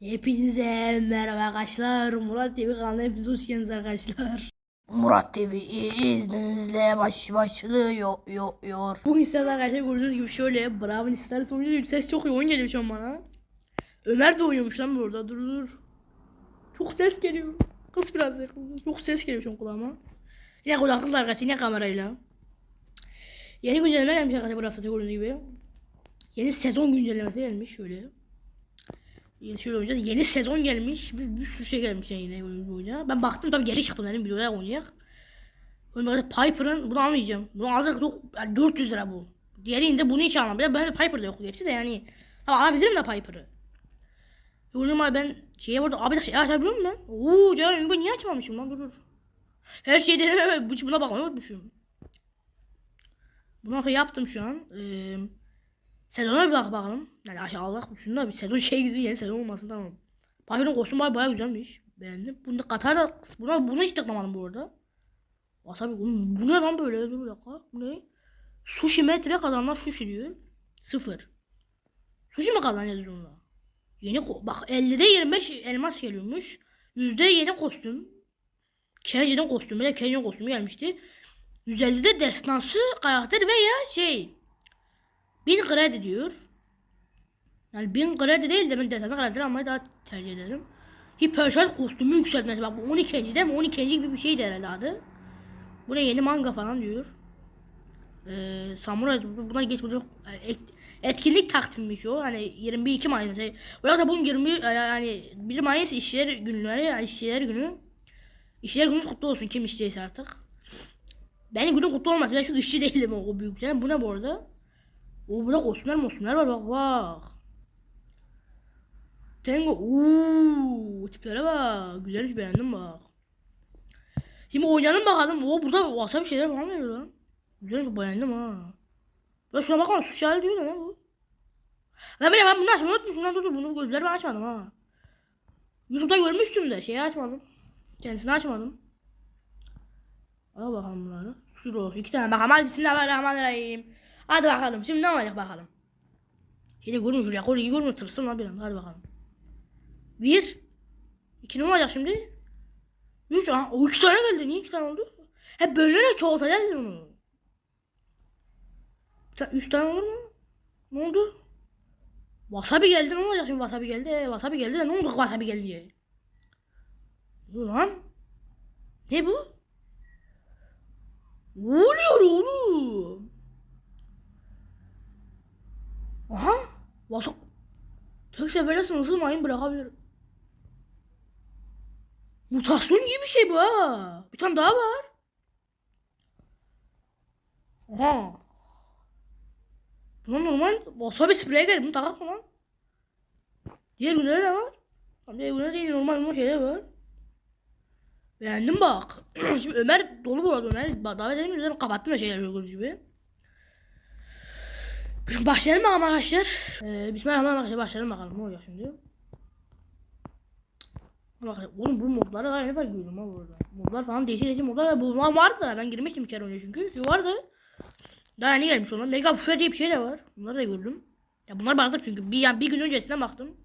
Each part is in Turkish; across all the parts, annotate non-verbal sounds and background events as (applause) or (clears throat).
Hepinize merhaba arkadaşlar. Murat TV kanalına hepiniz hoş geldiniz arkadaşlar. Murat TV izninizle baş başlıyor. Yo, yor. Bugün sizlerle arkadaşlar gördüğünüz gibi şöyle Bravo ister sonucu ses çok yoğun geliyor şu an bana. Ömer de oynuyormuş lan burada. Dur dur. Çok ses geliyor. Kız biraz yakın. Çok ses geliyor şu an kulağıma. Yine kulaklıkla arkadaşlar yine kamerayla. Yeni güncelleme gelmiş arkadaşlar burası gördüğünüz gibi. Yeni sezon güncellemesi gelmiş şöyle. Yeni şöyle oynayacağız. Yeni sezon gelmiş. Bir, bir sürü şey gelmiş yani yine oyun oyuna. Ben baktım tabii geri çıktım dedim videoya oynayacak. Oyunda Piper'ın bunu almayacağım. Bunu alacak çok yani 400 lira bu. Diğerinde bunu hiç almam. Bir de ben Piper'da yok gerçi de yani. Tamam alabilirim de Piper'ı. Abi ben şeye burada abi de şey açabiliyor muyum ben? Oo canım ben niye açmamışım lan dur dur. Her şeyi denemem. Bu- Buna bakmayı unutmuşum. Bunu yaptım şu an. Ee, Sezona bir bak bakalım. Yani aşağılık şunda bir sezon şey güzel yeni sezon olmasın tamam. Piper'ın kostümü baya baya güzelmiş. Beğendim. Bunda Katar'da buna bunu hiç tıklamadım bu arada. Wasabi oğlum bu ne lan böyle dur bir dakika. Bu ne? Sushi metre kazanlar sushi diyor. Sıfır. Sushi mi kazanacağız onunla? Yeni bak 50'de 25 elmas geliyormuş. Yüzde yeni kostüm. Kenji'nin kostümü de Kenji'nin kostümü gelmişti. 150'de destansı karakter veya şey 1000 kredi diyor. Yani 1000 kredi değil de ben destansı karakter almayı daha tercih ederim. Hiperşarj kostümü yükseltmesi bak bu 12. değil mi? 12. gibi bir şeydi herhalde adı. Bu ne yeni manga falan diyor. Ee, Samuray bunlar geç bu çok et- etkinlik takvimmiş o. Hani 21 2 Mayıs mesela. Burada bugün 20 e, yani 1 Mayıs işçiler günleri yani işçiler günü. İşçiler günü kutlu olsun kim işçiyse artık. Benim günüm kutlu olmasın. Ben şu işçi değilim o büyük. Yani bu ne bu arada? O burada kostümler mostumlar var bak bak. Tango uuu tiplere bak. Güzelmiş beğendim bak. Şimdi oynayalım bakalım. O burada WhatsApp şeyler falan veriyor lan. Güzelmiş beğendim ha. Ya şuna bakma suç hali diyor lan bu. Ben bile ben bunu açmayı unutmuşum lan dur bunu gözleri ben açmadım ha. YouTube'da görmüştüm de şeyi açmadım. Kendisini açmadım. Al bakalım bunları. Şurada olsun. iki tane bakalım. Hadi bismillahirrahmanirrahim. Hadi bakalım. Şimdi ne olacak bakalım. Şimdi görmüyor şuraya. İyi görmüyor. Tırsın lan bir anda. Hadi bakalım. Bir. İki ne olacak şimdi? Üç. Aha, o iki tane geldi. Niye iki tane oldu? Hep böyle çoğaltacağız ta- Üç tane olur mu? Ne oldu? Wasabi geldi ne olacak şimdi wasabi geldi. E, wasabi geldi de ne oldu wasabi gelince? Ne lan? Ne bu? Oluyor oğlum? Aha. Wasabi. Tek seferde sınırsız mayın bırakabilirim. Mutasyon gibi bir şey bu ha. Bir tane daha var. Aha. Buna normal wasabi spreye geldi. Bunu takak lan? Diğer günlerde ne var? Diğer günlerde değil normal normal şeyler var. Beğendim bak. (clears throat) Şimdi Ömer dolu bu arada Ömer. Bak, Davet mi? Kapattım da şeyler gördüğünüz gibi. Başlayalım bakalım arkadaşlar. Ee, Bismillahirrahmanirrahim. Başlayalım bakalım. Ne olacak şimdi? Bak, oğlum bu modlara daha fark gördüm ha burada. Modlar falan değişik değişik modlar var. Bunlar vardı da ben girmiştim içeri önce çünkü. Şu vardı. Daha yeni gelmiş onlar. Mega Fufe diye bir şey de var. Bunları da gördüm. Ya bunlar baktım çünkü bir, yani bir gün öncesinden baktım.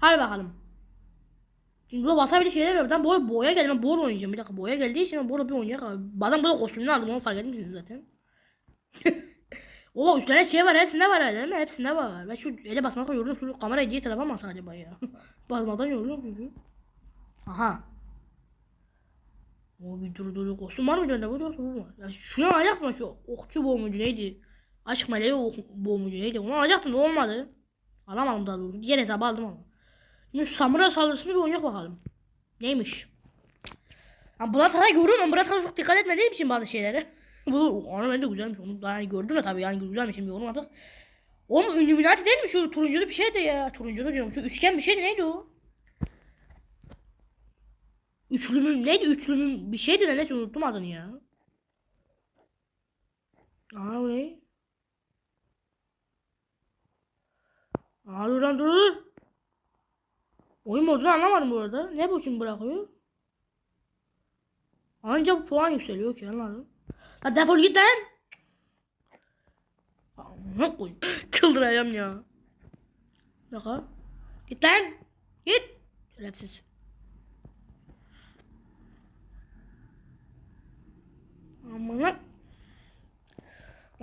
Hadi bakalım. Şimdi burada wasabi şeyler var. Ben boya, boya geldi. Ben boya oynayacağım. Bir dakika boya geldiği için ben boya bir oynayacak abi. Bazen burada kostümünü aldım onu fark etmişsiniz zaten. (laughs) Oo üstüne şey var hepsinde var herhalde değil mi? Hepsinde var. Ben şu ele basmakla yoruldum. Şu kamerayı diye tarafa mı alsam acaba ya? (laughs) Basmadan yoruldum çünkü. Aha. O bir dur dur kostüm var mıydı önde? Bu bu mu? Ya şunu alacaktım ben şu okçu boğumucu neydi? Aşk meleği ok boğumucu neydi? Onu alacaktım olmadı. Alamadım daha doğrusu. Diğer hesabı aldım ama. Şimdi şu samuray saldırısını bir oynayalım bakalım. Neymiş? Ya Bulat Aray görüyorum Aray'a çok dikkat etmediğim için bazı şeylere. (laughs) Bu onu bence güzelmiş. Onu daha yani gördüm de tabii yani güzelmiş şimdi yorum artık. Oğlum Illuminati değil mi şu turunculu bir şeydi ya. Turunculu diyorum. Şu üçgen bir şeydi neydi o? Üçlü mü neydi üçlü mü bir şeydi de neyse unuttum adını ya. Aa bu ne? Aa dur lan dur. Oyun modunu anlamadım bu arada. Ne bu şimdi bırakıyor? Anca puan yükseliyor ki anladım. La defol git lan. Ne koy? Çıldıracağım ya. Dakika. Git lan. Git. Şerefsiz. Aman lan.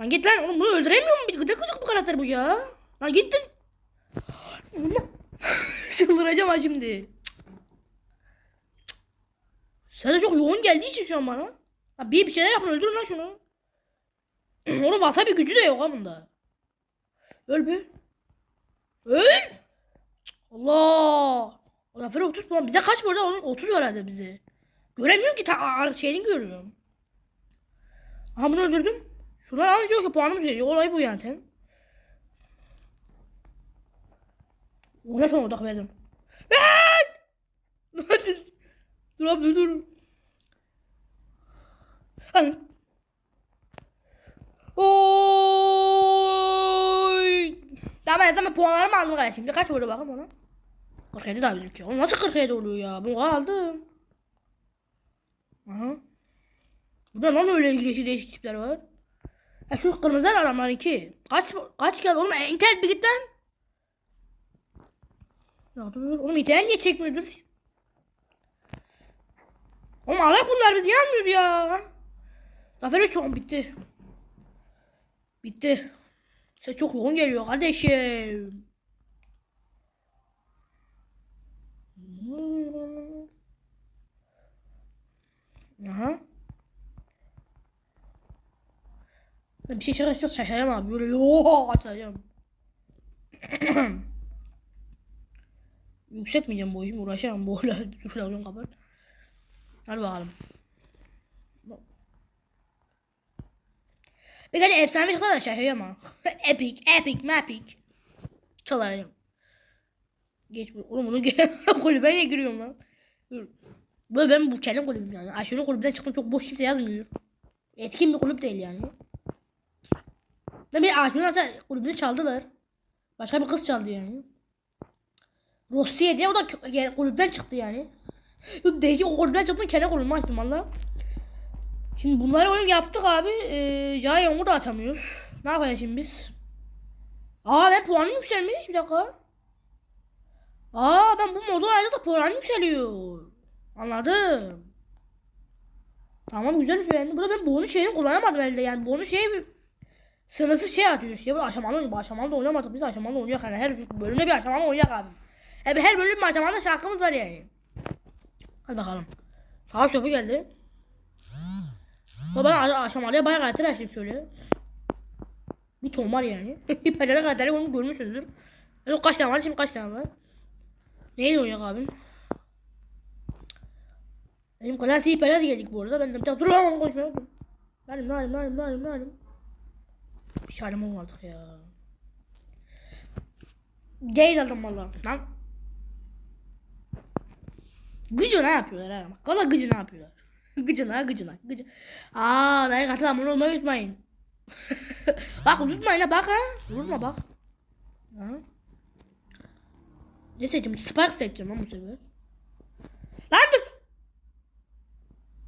Lan git lan. Oğlum bunu öldüremiyor mu? Gıdık gıdık bu karakter bu ya. Lan git. (laughs) Çıldıracağım ha şimdi. Sen de çok yoğun geldiği için şu an bana. Ha, bir bir şeyler yapın öldürün lan şunu. (clears throat) Onun wasabi gücü de yok ha. Öl be. Öl. Allah. O zafer 30 puan. Bize kaç bu arada? Onun 30 var herhalde bize. Göremiyorum ki. Ta şeyini görüyorum. Aha bunu öldürdüm. Şunları alınca yok ki puanımız geliyor. Olay bu yani. Ten. Ona son odak verdim. Lan! (laughs) Dur abi dur dur. Oy. Tamam ben tamam puanlarımı aldım gayet şimdi. Kaç vurdu bakın bana. 47 daha bizimki. O nasıl 47 oluyor ya? Bunu aldım. Aha. Burada lan öyle ilginç değişik tipler var. Ha şu kırmızı adamlarınki. Kaç kaç geldi oğlum internet bir git. Ya dur oğlum internet niye çekmiyor dur. Oğlum alak bunlar biz niye almıyoruz ya? Zafer son bitti. Bitti. Ses çok yoğun geliyor kardeşim. Aha. Bir şey şaka çok şaşırım abi. Böyle yoo açacağım. (clears throat) Yükseltmeyeceğim bu işimi uğraşamam bu dur (laughs) kapat. Hadi bakalım. Bir kere efsane çıkar da şaşırıyorum ama. (laughs) epic, epic, mapic. Çalarım. Geç bu. Oğlum bunu (laughs) kulübe niye giriyorum lan? Dur. Böyle ben bu kendi kulübüm yani. Ayşe'nin kulübünden çıktım çok boş kimse yazmıyor. Etkin bir kulüp değil yani. Ne bir Ayşe'nin aslında kulübünü çaldılar. Başka bir kız çaldı yani. Rossiye diye o da yani kulüpten çıktı yani. Yok değişik o kulüpten çıktı kendi kulübümü açtım valla. Şimdi bunları oyun yaptık abi. Ee, Jaion'u da açamıyoruz. Ne yapacağız şimdi biz? Aa ben puanım yükselmiş bir dakika. Aa ben bu modu ayda da puanım yükseliyor. Anladım. Tamam güzelmiş beğendim. Burada ben bonus şeyini kullanamadım elde yani. Bonus şey sınırsız şey atıyor işte. Bu aşamalı. Bu aşamalı da oynamadık biz aşamalı oynuyor yani. Her bölümde bir aşamalı oynuyor abi. Hep her bölüm bir aşamalı şarkımız var yani. Hadi bakalım. Savaş topu geldi. Ben aşamalıya bayağı karakter açtım şöyle. Bir ton var yani. (laughs) Pecala karakteri onu görmüşsünüzdür. Yok kaç tane var şimdi kaç tane var. Neyle oynuyor abim? Benim klasiği hiperler geldik bu arada. Ben de bir duramam konuşmaya. Nalim nalim nalim nalim nalim. Bir şalim olmadık ya. Değil aldım valla. Lan. Gıcı ne yapıyorlar ha? Valla gıcı ne yapıyorlar? Gıcına gıcına gıcı. Aa like atın abone olmayı unutmayın. (laughs) bak unutmayın ha bak ha. Unutma bak. Ha. Ne seçeceğim? Spark seçeceğim lan bu sefer. Lan dur.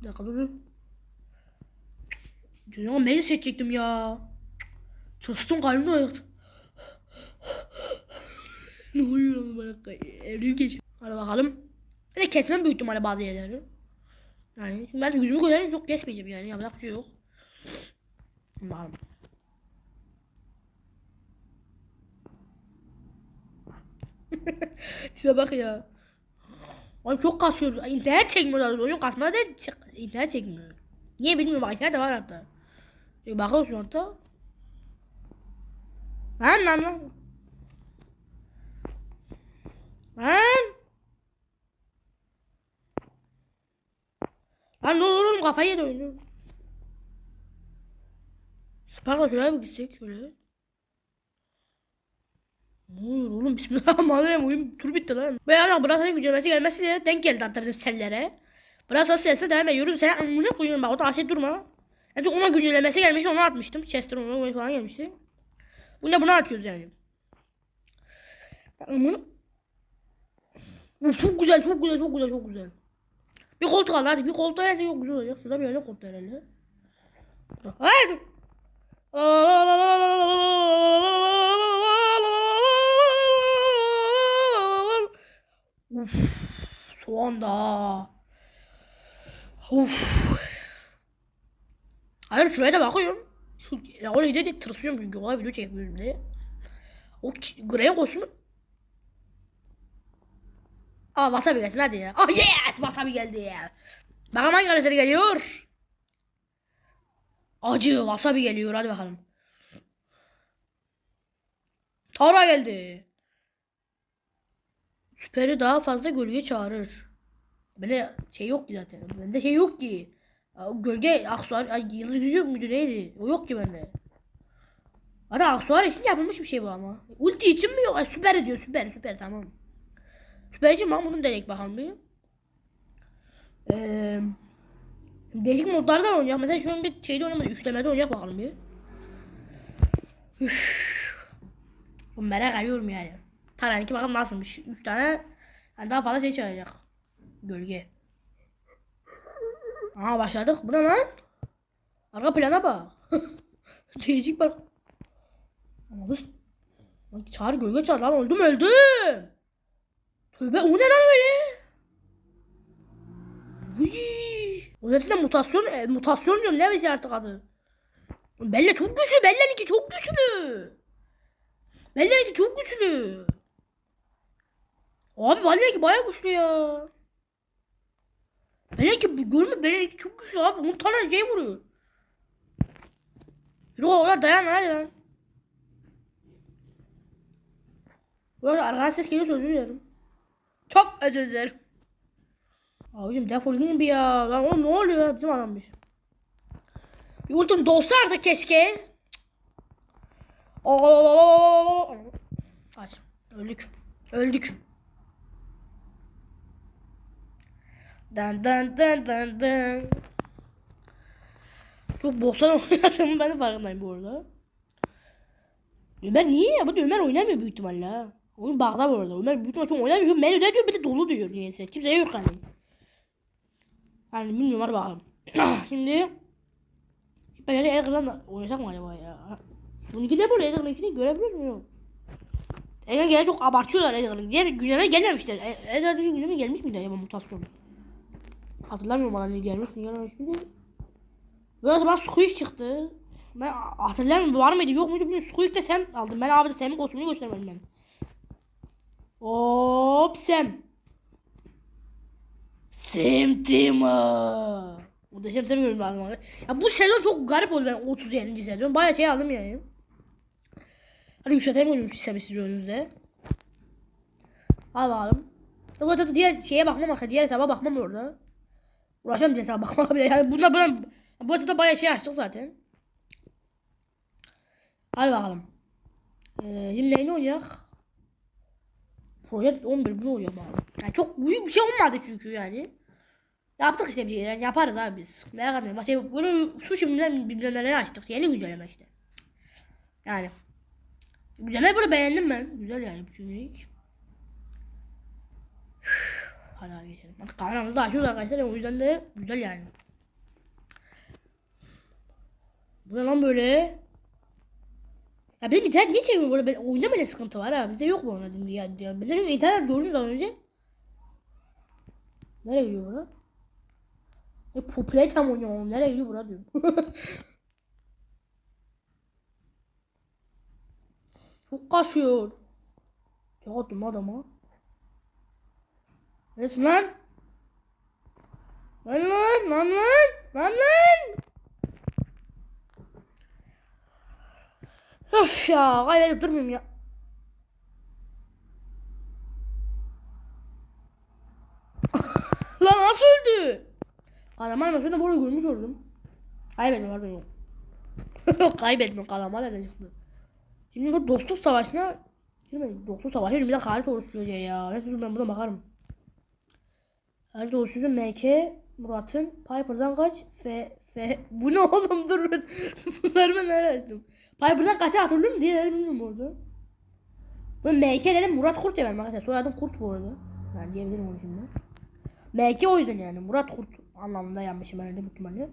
Bir dakika dur. dur. Canım ben seçecektim ya. Tostun kalbim ayıktı. (laughs) ne oluyor lan bana? Evrim geçiyor. Hadi bakalım. Bir de kesmem büyük ihtimalle bazı yerleri. Yani şimdi ben yüzümü görelim çok kesmeyeceğim yani yapacak bir şey yok. Bakalım. (laughs) Tipe bak ya. Oğlum çok kasıyor. İnternet çekmiyor. Oyun kasmada da internet çekmiyor. Niye bilmiyorum. Wi-Fi de var hatta. Şöyle bakıyorsun hatta. Lan lan lan. Lan. Lan ne olur oğlum kafayı yedi oyunu. Spark'la şuraya bir gitsek şöyle. Ne oluyor oğlum bismillahirrahmanirrahim oyun tur bitti lan. Ve ana Brassa'nın güncellemesi gelmesi de denk geldi hatta bizim sellere. Brassa sesine devam ediyoruz. Sen amına koyuyorum bak o da aşağı durma. Yani ona güncellemesi gelmişti onu atmıştım. Chester ona falan gelmişti. Bunda bunu atıyoruz yani. Amına. Çok güzel çok güzel çok güzel çok güzel. Bir koltuk al hadi bir koltuğa yerse çok güzel olacak. Şurada bir öyle koltuk herhalde. Hayır. Uf. Soğan da. Uf. Hayır şuraya da bakıyorum. Şu, ya oraya gidince tırsıyorum çünkü olay video çekmiyorum diye. O Grey'in kostümü. Aa wasabi gelsin hadi ya. Ah yes wasabi geldi ya. Bakalım hangi karakteri geliyor. Acı wasabi geliyor hadi bakalım. Tara geldi. Süperi daha fazla gölge çağırır. Bende şey yok ki zaten. Bende şey yok ki. Gölge aksuar, yıldız gücü müydü neydi? O yok ki bende. Ara aksuar için yapılmış bir şey bu ama. Ulti için mi yok? Süper diyor süper süper tamam. İçin ben bunu denek bakalım bir. Ee, değişik modlarda oynayacak. Mesela şu an bir şeyde oynamadı. Üçlemede oynayacak bakalım bir. Üf. Merak ediyorum yani. Taranki bakalım nasılmış. Üç tane yani daha fazla şey çıkacak. Gölge. Aha başladık. Bu ne lan? Arka plana bak. (laughs) Değişik bak. Ama çağır gölge çağır lan öldüm öldüm. Tövbe o ne lan öyle? Uy. Onun hepsinde mutasyon, e, mutasyon diyorum ne biçim artık adı. Bella çok güçlü. Bella'nınki çok güçlü. Bella'nınki çok güçlü. Abi Bella'nınki bayağı güçlü ya. Bella'nınki görme Bella'nınki çok güçlü abi. 10 tane şey vuruyor. Yürü orada dayan hadi lan. Bu arada arkadan ses geliyorsa özür dilerim. Çok özür dilerim. Abicim defol gidin bir ya. Lan oğlum ne oluyor ya? Bizim adammış. Bir ultim dolsa artık keşke. Aa! Kaç. Öldük. Öldük. Dan dan dan dan dan. Çok boktan (laughs) oynadığımın ben de farkındayım bu arada. Ömer niye ya? Bu da Ömer oynamıyor büyük ihtimalle ha. Oyun bağda bu arada. Ömer ihtimalle çok oynamıyor. Menüde diyor bir de dolu diyor niyeyse. Kimse yok hani. Yani bilmiyorum hadi bakalım. (clears throat) Şimdi böyle Edgar'dan oynasak mı acaba ya? Bununki ne böyle Edgar'ınkini görebiliyor muyum? Edgar gene çok abartıyorlar Edgar'ın. Diğer gündeme gelmemişler. Edgar'ın gündeme gelmiş miydi acaba mutasyon? Hatırlamıyorum bana ne gelmiş mi gelmemiş miydi? Böyle zaman Squeak çıktı. Ben hatırlamıyorum var mıydı yok muydu bilmiyorum. Squeak de sen aldın. Ben abi de senin kostümünü göstermedim ben. Hop sen. Semtima. Muhteşem Sam görüyorum. Ya bu sezon çok garip oldu ben 37. sezon. Bayağı şey aldım yani. Hadi yükseltelim oyunu Sam'i siz önünüzde. Al bakalım. Bu arada diğer şeye bakmam bak. Diğer hesaba bakmam orada. Uğraşamam diğer hesaba bakmam bile. Yani bunda buna bu arada bayağı şey açtık zaten. Hadi bakalım. Ee, şimdi neyini oynayacak? Project 11 bunu oluyor bakalım. Yani çok büyük bir şey olmadı çünkü yani. Yaptık işte bir şeyler yaparız abi biz. Merak etmeyin. Başka böyle sushi bilmem bilmem neleri açtık. Yeni güncelleme işte. Yani. Güncelleme böyle beğendim ben. Güzel yani bu cümlelik. Hadi abi geçelim. Bak kameramızı da açıyoruz arkadaşlar. O yüzden de güzel yani. Bu ne lan böyle? Ya bizim internet niye çekmiyor böyle? Oyunda böyle sıkıntı var ha. Bizde yok mu ona ya? ya. Bizde çünkü internet gördünüz az önce. Nereye gidiyor bura? E, popüler tam oynuyorum. Nereye gidiyor bura diyorum. (laughs) Çok kasıyor. Çok attım adama. Neresin lan? Lan lan lan lan lan lan. Öf ya kaybedip durmayayım ya. Lan nasıl öldü? Kalamar mesela böyle görmüş oldum. Kaybetme pardon yok. (laughs) kaybetme kalamar nereden çıktı? Şimdi bu dostluk savaşına girmedik. Dostluk savaşı bir de harita oluşturuyor diye ya. Neyse ben buna bakarım. Harita oluşturuyor MK Murat'ın Piper'dan kaç F F bu ne oğlum dur (laughs) bunları ben nereye açtım Piper'dan kaçı hatırlıyor mu diye dedim bilmiyorum orada. Ben MK dedim Murat Kurt ya ben arkadaşlar. Soyadım Kurt bu arada. Yani diyebilirim onu şimdi. MK o yüzden yani Murat Kurt anlamında yanmışım herhalde bu ihtimalle.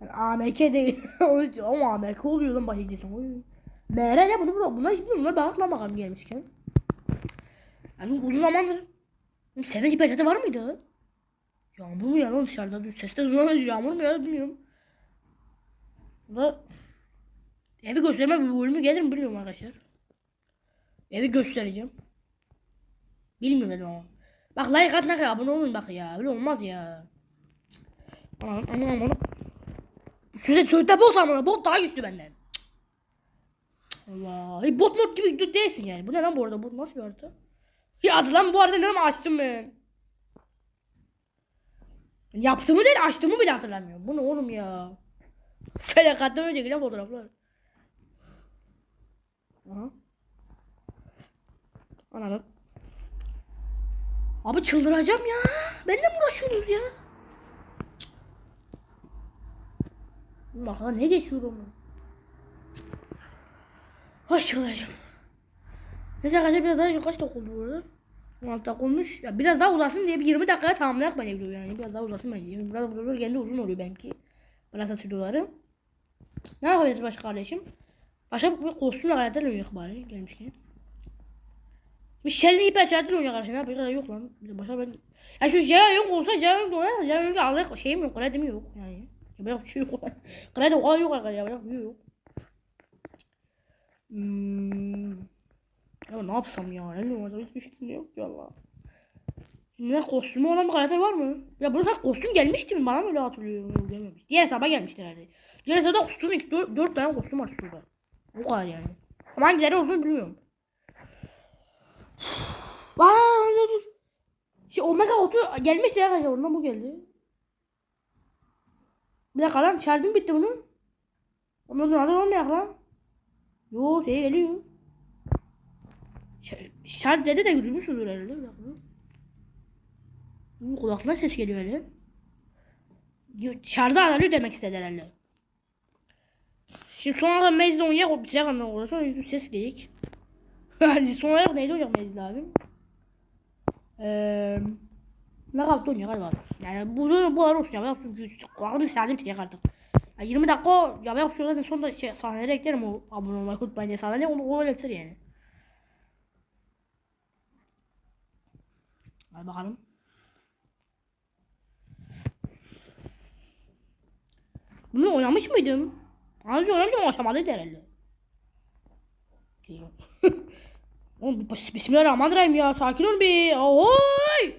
Yani AMK değil. (laughs) O ama AMK oluyor lan başlayıcısı oy MR ne bunu bunu bunlar hiç bilmiyorum. Bunlar bakak lan bakalım gelmişken. Yani uzun zamandır Seven peçete var mıydı? Yağmur mu ya lan dışarıda? Dur, Ses de duyuyor. Yağmur mu ya? Bilmiyorum. Da evi gösterme bölümü gelir mi bilmiyorum arkadaşlar. Evi göstereceğim. Bilmiyorum dedim ama. Bak like at ne kadar abone olun bak ya. Öyle olmaz ya. Aman aman aman. Şurada söğütte bot ama bot daha güçlü benden. Allah. Hey, bot mod gibi değilsin yani. Bu ne lan bu arada? Bu nasıl bir harita? Ya lan bu arada ne zaman açtım ben? Yaptığımı değil açtığımı bile hatırlamıyorum. Bu ne oğlum ya? Felakattan önce gelen fotoğraflar. Aha. Anladım. Abi çıldıracağım ya. Benimle mi uğraşıyorsunuz ya? Bak ne geçiyorum. Ay çıldıracağım. Neyse arkadaşlar biraz daha kaç dakika oldu bu arada? 16 dakika olmuş. Ya biraz daha uzasın diye bir 20 dakikaya tamamlayak bence video yani. Biraz daha uzasın bence. Biraz videolar kendi uzun oluyor belki. Biraz videoları. Ne yapabiliriz başka kardeşim? Başka bir kostümle karakterle oynayalım bari gelmişken. Michelle'le hiper şartlı oynayacak arkadaşlar. Yapacak yok lan. Başka ben... Ya şu Jaya yok olsa Jaya yok olsa Jaya yok alacak şeyim yok. Kredim yok yani. Yapacak bir şey yok. (laughs) Kredi o kadar yok arkadaşlar. Yapacak bir şey yok. Hmm. Ya ne yapsam ya? Ne bileyim hiçbir fikrim yok ki valla. Ne kostümü olan bir karakter var mı? Ya bunun sanki kostüm gelmişti mi? Bana mı öyle hatırlıyorum? Gelmemiş. Diğer hesaba gelmiştir herhalde. Diğer hesapta kostüm 4, 4 tane kostüm var şurada. O kadar yani. Ama hangileri olduğunu bilmiyorum. Vaa dur. Şey Omega 30 gelmişti ya arkadaşlar ondan bu geldi. Bir dakika lan şarjım bitti bunun. Ondan sonra hazır olmayak lan. Yo şey geliyor. Şar- Şarj dedi de gülmüşsündür herhalde. Bir dakika. Bu kulaktan ses geliyor öyle. Şarjı azalıyor demek istedi herhalde. Şimdi son olarak Maze'de oynayacak o bitirek anlamı olur. Sonra yüzü ses gelecek. (laughs) Hani son olarak neydi oynayacak Maze'de abi? Eee... Ne kaptı oynayacak galiba. Yani bu bu ara olsun ya. Çünkü kulağımı sardım çekecek artık. Ya 20 dakika ya ben şu zaten sonunda şey sahneleri eklerim o abone olmayı unutmayın diye sahneleri onu o öyle bitir yani. Hadi bakalım. Bunu oynamış mıydım? Önce oynamışım ama aşamalıydı herhalde. (laughs) Oğlum bir Bismillahirrahmanirrahim ya. Sakin ol bir. Oy!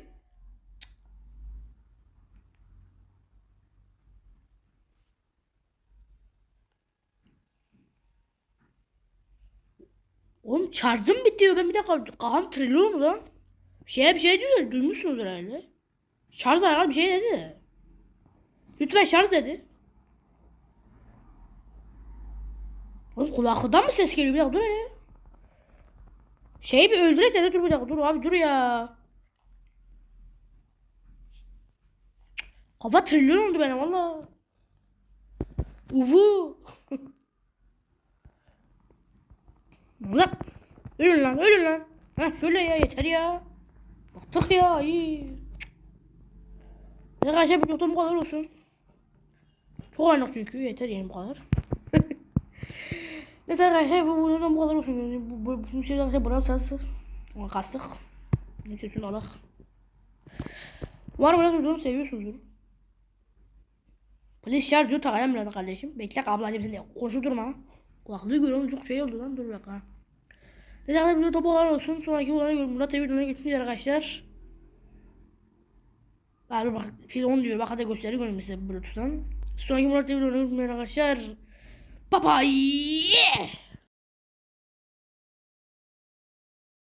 Oğlum şarjım bitiyor. Ben bir dakika kafam trilyon mu lan? Şeye bir şey diyor. Duymuşsunuz herhalde. Şarj alakalı bir şey dedi. Lütfen şarj dedi. Oğlum kulaklıdan mı ses geliyor? Bir dakika dur hele. Şeyi bir öldürek dedi. Dur bir dakika dur abi dur ya. Kafa trilyon oldu benim valla. Uvu. (laughs) Lan. Ölün lan ölün lan. Ha şöyle ya yeter ya. Baktık ya iyi. Arkadaşlar bir çoktan bu kadar olsun. Çok oynak çünkü yeter yani bu kadar. Neyse arkadaşlar bu videodan bu kadar olsun. Yani bu, bu, bu şey arkadaşlar bana sensiz. Ona kastık. Neyse şunu alak. Umarım biraz videomu seviyorsunuzdur. Polis şarj diyor takayım biraz kardeşim. Bekle ablacım sen de koşup durma. Kulaklığı görüyorum çok şey oldu lan dur bir dakika. Neyse arkadaşlar video topu kadar olsun. Sonraki videoları görün. Murat videolarına geçmiş arkadaşlar. Abi bak şey 10 diyor. Bak hadi gösteri görün size Bluetooth'tan. Sonraki Murat videolarına üzere arkadaşlar. 爸爸耶！